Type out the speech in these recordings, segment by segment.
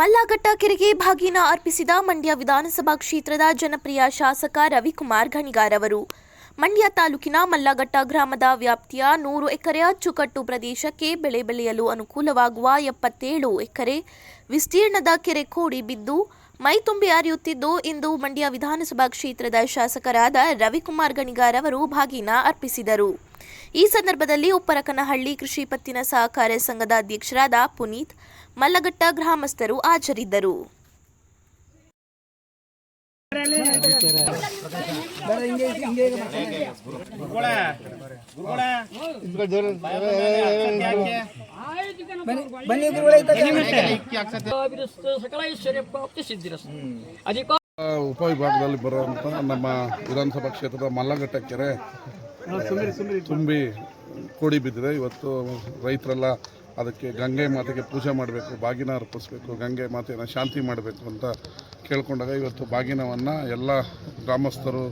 ಮಲ್ಲಘಟ್ಟ ಕೆರೆಗೆ ಭಾಗಿನ ಅರ್ಪಿಸಿದ ಮಂಡ್ಯ ವಿಧಾನಸಭಾ ಕ್ಷೇತ್ರದ ಜನಪ್ರಿಯ ಶಾಸಕ ರವಿಕುಮಾರ್ ಗಣಿಗಾರ್ ಅವರು. ಮಂಡ್ಯ ತಾಲೂಕಿನ ಮಲ್ಲಘಟ್ಟ ಗ್ರಾಮದ ವ್ಯಾಪ್ತಿಯ ನೂರು ಎಕರೆ ಅಚ್ಚುಕಟ್ಟು ಪ್ರದೇಶಕ್ಕೆ ಬೆಳೆ ಬೆಳೆಯಲು ಅನುಕೂಲವಾಗುವ ಎಪ್ಪತ್ತೇಳು ಎಕರೆ ವಿಸ್ತೀರ್ಣದ ಕೆರೆ ಕೋಡಿ ಬಿದ್ದು ಮೈತುಂಬಿ ಅರಿಯುತ್ತಿದ್ದು ಇಂದು ಮಂಡ್ಯ ವಿಧಾನಸಭಾ ಕ್ಷೇತ್ರದ ಶಾಸಕರಾದ ರವಿಕುಮಾರ್ ಗಣಿಗಾರ್ ಅವರು ಭಾಗಿನ ಅರ್ಪಿಸಿದರು. ಈ ಸಂದರ್ಭದಲ್ಲಿ ಉಪ್ಪರಕನಹಳ್ಳಿ ಕೃಷಿ ಪತ್ತಿನ ಸಹಕಾರ ಸಂಘದ ಅಧ್ಯಕ್ಷರಾದ ಪುನೀತ್ ಮಲ್ಲಘಟ್ಟ ಗ್ರಾಮಸ್ಥರು ಹಾಜರಿದ್ದರು. ಉಪವಿಭಾಗದಲ್ಲಿ ಬರುವಂತ ನಮ್ಮ ವಿಧಾನಸಭಾ ಕ್ಷೇತ್ರದ ಮಲ್ಲಘಟ್ಟ ಕೆರೆ ತುಂಬಿ ಕೋಡಿ ಬಿದ್ದಿದೆ. ಇವತ್ತು ರೈತರೆಲ್ಲ ಅದಕ್ಕೆ ಗಂಗೆ ಮಾತೆಗೆ ಪೂಜೆ ಮಾಡಬೇಕು, ಬಾಗಿನ ಅರ್ಪಿಸ್ಬೇಕು, ಗಂಗೆ ಮಾತೆಯನ್ನು ಶಾಂತಿ ಮಾಡಬೇಕು ಅಂತ ಕೇಳ್ಕೊಂಡಾಗ ಇವತ್ತು ಬಾಗಿನವನ್ನು ಎಲ್ಲ ಗ್ರಾಮಸ್ಥರು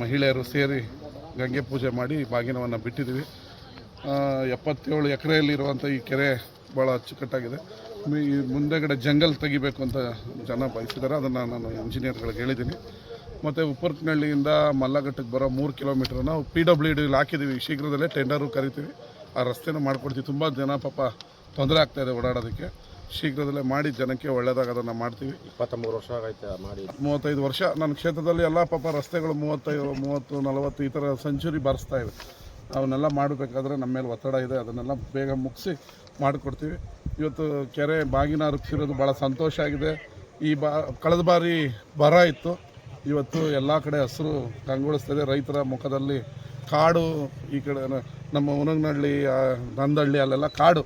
ಮಹಿಳೆಯರು ಸೇರಿ ಗಂಗೆ ಪೂಜೆ ಮಾಡಿ ಬಾಗಿನವನ್ನು ಬಿಟ್ಟಿದ್ದೀವಿ. ಎಪ್ಪತ್ತೇಳು ಎಕರೆಯಲ್ಲಿರುವಂಥ ಈ ಕೆರೆ ಭಾಳ ಅಚ್ಚುಕಟ್ಟಾಗಿದೆ. ಮುಂದೆಗಡೆ ಜಂಗಲ್ ತೆಗಿಬೇಕು ಅಂತ ಜನ ಬಯಸಿದ್ದಾರೆ. ಅದನ್ನು ನಾನು ಇಂಜಿನಿಯರ್ಗಳಿಗೆ ಹೇಳಿದ್ದೀನಿ. ಮತ್ತು ಉಪ್ಪರ್ಕನಹಳ್ಳಿಯಿಂದ ಮಲ್ಲಘಟ್ಟಕ್ಕೆ ಬರೋ ಮೂರು ಕಿಲೋಮೀಟ್ರ್ ನಾವು ಪಿ ಡಬ್ಲ್ಯೂ ಡಿಲಿ ಹಾಕಿದ್ದೀವಿ. ಶೀಘ್ರದಲ್ಲೇ ಟೆಂಡರು ಕರಿತೀವಿ. ಆ ರಸ್ತೆನ ಮಾಡ್ಕೊಡ್ತೀವಿ. ತುಂಬ ಜನ ಪಾಪ ತೊಂದರೆ ಆಗ್ತಾಯಿದೆ ಓಡಾಡೋದಕ್ಕೆ. ಶೀಘ್ರದಲ್ಲೇ ಮಾಡಿ ಜನಕ್ಕೆ ಒಳ್ಳೆಯದಾಗೋದನ್ನು ಮಾಡ್ತೀವಿ. ಇಪ್ಪತ್ತೊಂಬತ್ತು ವರ್ಷ ಆಗೈತೆ ಮಾಡಿ. ಮೂವತ್ತೈದು ವರ್ಷ. ನನ್ನ ಕ್ಷೇತ್ರದಲ್ಲಿ ಎಲ್ಲ ಪಾಪ ರಸ್ತೆಗಳು ಮೂವತ್ತೈದು ಮೂವತ್ತು ನಲವತ್ತು ಈ ಥರ ಸೆಂಚುರಿ ಬರೆಸ್ತಾ ಇವೆ. ಅವನ್ನೆಲ್ಲ ಮಾಡಬೇಕಾದ್ರೆ ನಮ್ಮ ಮೇಲೆ ಒತ್ತಡ ಇದೆ. ಅದನ್ನೆಲ್ಲ ಬೇಗ ಮುಗಿಸಿ ಮಾಡಿಕೊಡ್ತೀವಿ. ಇವತ್ತು ಕೆರೆ ಬಾಗಿನ ಅರಗಿಸಿರೋದು ಭಾಳ ಸಂತೋಷ ಆಗಿದೆ. ಈ ಬಾ ಕಳೆದ ಬಾರಿ ಬರ ಇತ್ತು. ಇವತ್ತು ಎಲ್ಲ ಕಡೆ ಹಸಿರು ಕಂಗೊಳಿಸ್ತದೆ. ರೈತರ ಮುಖದಲ್ಲಿ ಕಾಡು ಈ ಕಡೆ ನಮ್ಮ ಉನಗ್ನಹಳ್ಳಿ ನಂದಹಳ್ಳಿ ಅಲ್ಲೆಲ್ಲ ಕಾಡು.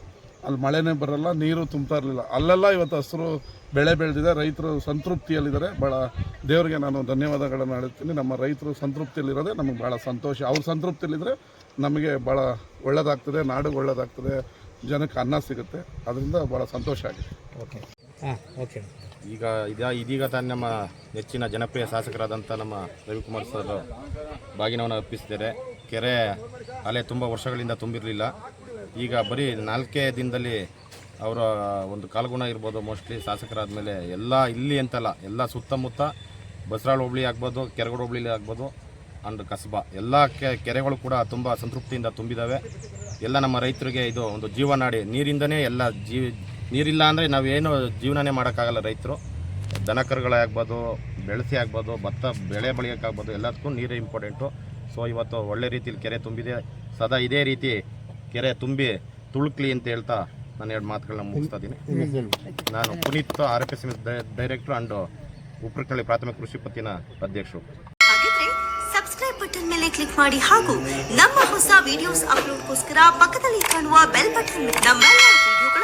ಅಲ್ಲಿ ಮಳೆನೇ ಬರಲ್ಲ, ನೀರು ತುಂಬ್ತಾ ಇರಲಿಲ್ಲ. ಅಲ್ಲೆಲ್ಲ ಇವತ್ತು ಹಸಿರು ಬೆಳೆ ಬೆಳೆದಿದೆ. ರೈತರು ಸಂತೃಪ್ತಿಯಲ್ಲಿದ್ದಾರೆ. ಭಾಳ ದೇವರಿಗೆ ನಾನು ಧನ್ಯವಾದಗಳನ್ನು ಹೇಳ್ತೀನಿ ನಮ್ಮ ರೈತರು ಸಂತೃಪ್ತಿಯಲ್ಲಿರೋದೇ ನಮಗೆ ಭಾಳ ಸಂತೋಷ. ಅವ್ರ ಸಂತೃಪ್ತಿಯಲ್ಲಿದ್ದರೆ ನಮಗೆ ಭಾಳ ಒಳ್ಳೆಯದಾಗ್ತದೆ ನಾಡು ಒಳ್ಳೆಯದಾಗ್ತದೆ ಜನಕ್ಕೆ ಅನ್ನ ಸಿಗುತ್ತೆ. ಅದರಿಂದ ಭಾಳ ಸಂತೋಷ ಆಗಿದೆ. ಈಗ ಇದ ಇದೀಗ ತಾನೆ ನಮ್ಮ ನೆಚ್ಚಿನ ಜನಪ್ರಿಯ ಶಾಸಕರಾದಂಥ ನಮ್ಮ ರವಿಕುಮಾರ್ ಸರ್ ಬಾಗಿನವನ್ನು ಅರ್ಪಿಸಿದ್ದಾರೆ. ಕೆರೆ ಅಲೆ ತುಂಬ ವರ್ಷಗಳಿಂದ ತುಂಬಿರಲಿಲ್ಲ. ಈಗ ಬರೀ ನಾಲ್ಕೇ ದಿನದಲ್ಲಿ ಅವರ ಒಂದು ಕಾಲ್ಗುಣ ಇರ್ಬೋದು ಮೋಸ್ಟ್ಲಿ ಶಾಸಕರಾದ ಮೇಲೆ ಎಲ್ಲ ಇಲ್ಲಿ ಅಂತಲ್ಲ, ಎಲ್ಲ ಸುತ್ತಮುತ್ತ ಬಸರಾಳ ಹೋಬಳಿ ಆಗ್ಬೋದು, ಕೆರೆಗೋಡು ಹೋಬಳಿ ಆಗ್ಬೋದು ಅಂಡ್ ಕಸಬಾ. ಎಲ್ಲ ಕೆರೆಗಳು ಕೂಡ ತುಂಬ ಸಂತೃಪ್ತಿಯಿಂದ ತುಂಬಿದ್ದಾವೆ ಎಲ್ಲ ನಮ್ಮ ರೈತರಿಗೆ ಇದು ಒಂದು ಜೀವನಾಡಿ, ನೀರಿಂದನೇ ಎಲ್ಲ ಜೀವ ನೀರಿಲ್ಲ ಅಂದರೆ ನಾವೇನು ಜೀವನನೇ ಮಾಡೋಕ್ಕಾಗಲ್ಲ ರೈತರು. ದನ ಕರುಗಳೇ ಆಗ್ಬೋದು, ಬೆಳೆಸಿ ಆಗ್ಬೋದು, ಭತ್ತ ಬೆಳೆ ಬೆಳೆಯೋಕ್ಕಾಗ್ಬೋದು, ಎಲ್ಲದಕ್ಕೂ ನೀರೇ ಇಂಪಾರ್ಟೆಂಟು ಸೊ ಇವತ್ತು ಒಳ್ಳೆ ರೀತಿಯಲ್ಲಿ ಕೆರೆ ತುಂಬಿದೆ. ಸದಾ ಇದೇ ರೀತಿ ಕೆರೆ ತುಂಬಿ ತುಳುಕ್ಲಿ ಅಂತ ಹೇಳ್ತಾ ನಾನು ಎರಡು ಮಾತುಗಳನ್ನ ಮುಗಿಸ್ತಾ ಇದ್ದೀನಿ. ನಾನು Puneet R F S director and Uprakalli ಪ್ರಾಥಮಿಕ ಕೃಷಿ ಪತ್ತಿನ ಅಧ್ಯಕ್ಷರು. ಸಬ್ಸ್ಕ್ರೈಬ್ ಬಟನ್ ಮೇಲೆ ಕ್ಲಿಕ್ ಮಾಡಿ ಹಾಗೂ ನಮ್ಮ ಹೊಸ ವಿಡಿಯೋಸ್ ಅಪ್ಲೋಡ್ಗೋಸ್ಕರ ಪಕ್ಕದಲ್ಲಿ ಕಾಣುವ ಬೆಲ್ ಬಟನ್